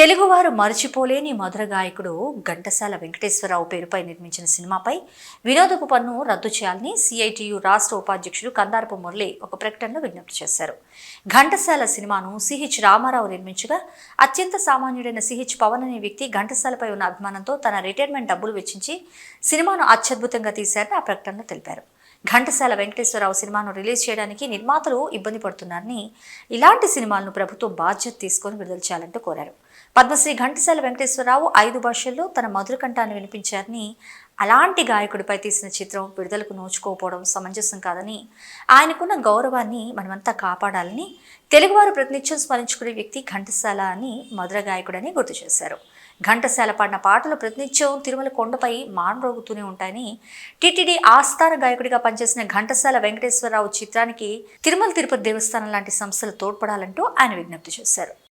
తెలుగువారు మరచిపోలేని మధుర గాయకుడు ఘంటసాల వెంకటేశ్వరరావు పేరుపై నిర్మించిన సినిమాపై వినోదపు పన్ను రద్దు చేయాలని సిఐటియు రాష్ట్ర ఉపాధ్యక్షుడు కందారపు మురళి ఒక ప్రకటనలో విజ్ఞప్తి చేశారు. ఘంటసాల సినిమాను సిహెచ్ రామారావు నిర్మించగా అత్యంత సామాన్యుడైన సిహెచ్ పవన్ అనే వ్యక్తి ఘంటసాలపై ఉన్న అభిమానంతో తన రిటైర్మెంట్ డబ్బులు వెచ్చించి సినిమాను అత్యద్భుతంగా తీశారని ఆ ప్రకటనలో తెలిపారు. ఘంటసాల వెంకటేశ్వరరావు సినిమాను రిలీజ్ చేయడానికి నిర్మాతలు ఇబ్బంది పడుతున్నారని ఇలాంటి సినిమాలను ప్రభుత్వం బాధ్యత తీసుకొని విడుదల చేయాలంటూ కోరారు. పద్మశ్రీ ఘంటసాల వెంకటేశ్వరరావు ఐదు భాషల్లో తన మధుర కంఠాన్ని వినిపించారని అలాంటి గాయకుడిపై తీసిన చిత్రం విడుదలకు నోచుకోకపోవడం సమంజసం కాదని ఆయనకున్న గౌరవాన్ని మనమంతా కాపాడాలని తెలుగువారు ప్రతినిత్యం స్మరించుకునే వ్యక్తి ఘంటసాల అని మధుర గాయకుడని గుర్తు చేశారు. ఘంటసాల పాడిన పాటలు ప్రతినిత్యం తిరుమల కొండపై మానరోగుతూనే ఉంటాయని టీటీడీ ఆస్థాన గాయకుడిగా పనిచేసిన ఘంటసాల వెంకటేశ్వరరావు చిత్రానికి తిరుమల తిరుపతి దేవస్థానం లాంటి సంస్థలు తోడ్పడాలంటూ ఆయన విజ్ఞప్తి చేశారు.